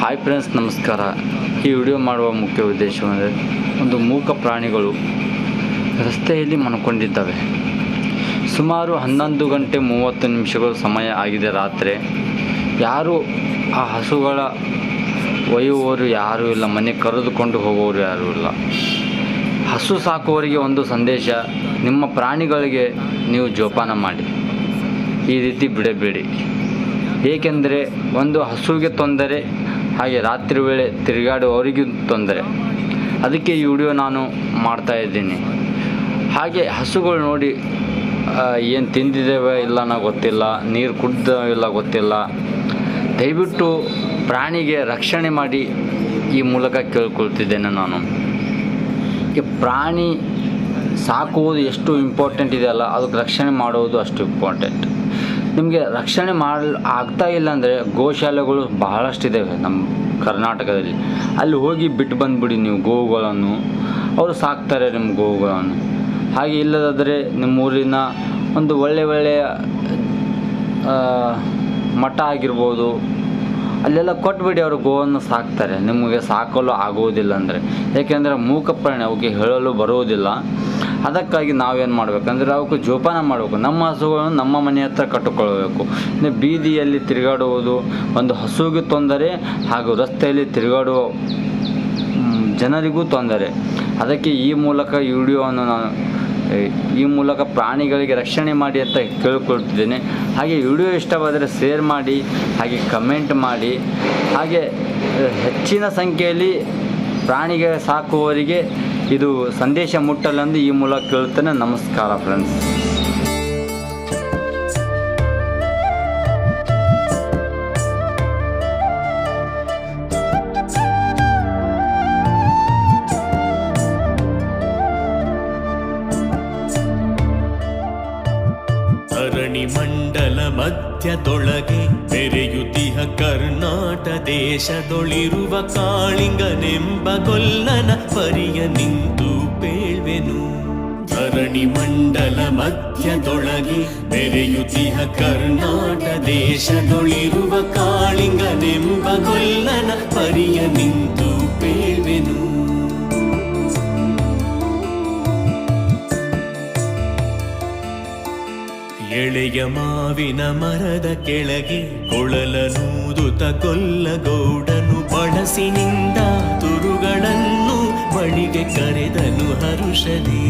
Hi friends ನಮಸ್ಕಾರ. ಈ video ಮಾಡುವ ಮುಖ್ಯ ಉದ್ದೇಶವೆಂದರೆ ಒಂದು ಮೂಕ ಪ್ರಾಣಿಗಳು ರಸ್ತೆಯಲ್ಲಿ ಮನ್ಕೊಂಡಿದ್ದಾವೆ. ಸುಮಾರು ಹನ್ನೊಂದು ಗಂಟೆ ಮೂವತ್ತು ನಿಮಿಷಗಳು ಸಮಯ ಆಗಿದೆ ರಾತ್ರಿ. ಯಾರು ಆ ಹಸುಗಳ ಒಯ್ಯುವವರು ಯಾರೂ ಇಲ್ಲ, ಮನೆ ಕರೆದುಕೊಂಡು ಹೋಗುವವರು ಯಾರೂ ಇಲ್ಲ. ಹಸು ಸಾಕುವವರಿಗೆ ಒಂದು ಸಂದೇಶ, ನಿಮ್ಮ ಪ್ರಾಣಿಗಳಿಗೆ ನೀವು ಜೋಪಾನ ಮಾಡಿ. ಈ ರೀತಿ ಬಿಡಬೇಡಿ. ಏಕೆಂದರೆ ಒಂದು ಹಸುವಿಗೆ ತೊಂದರೆ, ಹಾಗೆ ರಾತ್ರಿ ವೇಳೆ ತಿರುಗಾಡುವವರಿಗೂ ತೊಂದರೆ. ಅದಕ್ಕೆ ಈ ವಿಡಿಯೋ ನಾನು ಮಾಡ್ತಾ ಇದ್ದೀನಿ. ಹಾಗೆ ಹಸುಗಳು ನೋಡಿ ಏನು ತಿಂದಿದ್ದೇವೆ ಇಲ್ಲ ನಾವು ಗೊತ್ತಿಲ್ಲ, ನೀರು ಕುಡ್ದ ಇಲ್ಲ ಗೊತ್ತಿಲ್ಲ. ದಯವಿಟ್ಟು ಪ್ರಾಣಿಗೆ ರಕ್ಷಣೆ ಮಾಡಿ ಈ ಮೂಲಕ ಕೇಳ್ಕೊಳ್ತಿದ್ದೇನೆ ನಾನು. ಈ ಪ್ರಾಣಿ ಸಾಕುವುದು ಎಷ್ಟು ಇಂಪಾರ್ಟೆಂಟ್ ಇದೆಯಲ್ಲ, ಅದಕ್ಕೆ ರಕ್ಷಣೆ ಮಾಡುವುದು ಅಷ್ಟು ಇಂಪಾರ್ಟೆಂಟ್ ನಿಮಗೆ ರಕ್ಷಣೆ ಮಾಡಲು ಆಗ್ತಾ ಇಲ್ಲ ಅಂದರೆ ಗೋಶಾಲೆಗಳು ಬಹಳಷ್ಟಿದ್ದಾವೆ ನಮ್ಮ ಕರ್ನಾಟಕದಲ್ಲಿ. ಅಲ್ಲಿ ಹೋಗಿ ಬಿಟ್ಟು ಬಂದುಬಿಡಿ ನೀವು ಗೋವುಗಳನ್ನು. ಅವರು ಸಾಕ್ತಾರೆ ನಿಮ್ಮ ಗೋವುಗಳನ್ನು. ಹಾಗೆ ಇಲ್ಲದಾದರೆ ನಿಮ್ಮ ಊರಿನ ಒಂದು ಒಳ್ಳೆ ಒಳ್ಳೆಯ ಮಠ ಆಗಿರ್ಬೋದು ಅಲ್ಲೆಲ್ಲ ಕೊಟ್ಬಿಡಿ ಅವರು ಗೋವನ್ನು ಸಾಕ್ತಾರೆ. ನಿಮಗೆ ಸಾಕಲು ಆಗುವುದಿಲ್ಲ ಅಂದರೆ. ಏಕೆಂದರೆ ಮೂಕ ಪ್ರಾಣಿ ಅವಕ್ಕೆ ಹೇಳಲು ಬರುವುದಿಲ್ಲ. ಅದಕ್ಕಾಗಿ ನಾವೇನು ಮಾಡಬೇಕಂದ್ರೆ ಅವಕ್ಕೆ ಜೋಪಾನ ಮಾಡಬೇಕು. ನಮ್ಮ ಹಸುಗಳನ್ನು ನಮ್ಮ ಮನೆ ಹತ್ರ ಕಟ್ಟಿಕೊಳ್ಬೇಕು ಇನ್ನು ಬೀದಿಯಲ್ಲಿ ತಿರುಗಾಡುವುದು ಒಂದು ಹಸುವಿಗೆ ತೊಂದರೆ ಹಾಗೂ ರಸ್ತೆಯಲ್ಲಿ ತಿರುಗಾಡುವ ಜನರಿಗೂ ತೊಂದರೆ. ಅದಕ್ಕೆ ಈ ಮೂಲಕ ಈ ವಿಡಿಯೋವನ್ನು ನಾನು ಈ ಮೂಲಕ ಪ್ರಾಣಿಗಳಿಗೆ ರಕ್ಷಣೆ ಮಾಡಿ ಅಂತ ಕೇಳಿಕೊಳ್ತಿದ್ದೇನೆ. ಹಾಗೆ ವಿಡಿಯೋ ಇಷ್ಟವಾದರೆ ಶೇರ್ ಮಾಡಿ, ಹಾಗೆ ಕಮೆಂಟ್ ಮಾಡಿ. ಹಾಗೆ ಹೆಚ್ಚಿನ ಸಂಖ್ಯೆಯಲ್ಲಿ ಪ್ರಾಣಿಗೆ ಸಾಕುವವರಿಗೆ ಇದು ಸಂದೇಶ ಮುಟ್ಟಲೆಂದು ಈ ಮೂಲಕ ಕೇಳುತ್ತೇನೆ. ನಮಸ್ಕಾರ ಫ್ರೆಂಡ್ಸ್ ಅರಣಿ ಮಂಡಲ ಮಧ್ಯದೊಳಗೆ ಬೆರೆಯುತಿಹ ಕರ್ನಾಟ ದೇಶದೊಳಿರುವ ಕಾಳಿಂಗನೆಂಬ ಕೊಲ್ಲನ ಪರಿಯ ನಿಂತು ಪೇಳ್ವೆನು ಧರಣಿ ಮಂಡಲ ಮಧ್ಯದೊಳಗೆ ಬೆರೆಯುತಿಹ ಕರ್ನಾಟ ದೇಶದೊಳಿರುವ ಕಾಳಿಂಗನೆಂಬ ಎಳೆಯ ಮಾವಿನ ಮರದ ಕೆಳಗೆ ಕೊಳಲನೂದುತ ಕೊಲ್ಲಗೌಡನು ಬಳಸಿನಿಂದ ತುರುಗಳನ್ನು ಬಳಿಗೆ ಕರೆದನು ಹರುಷದಿ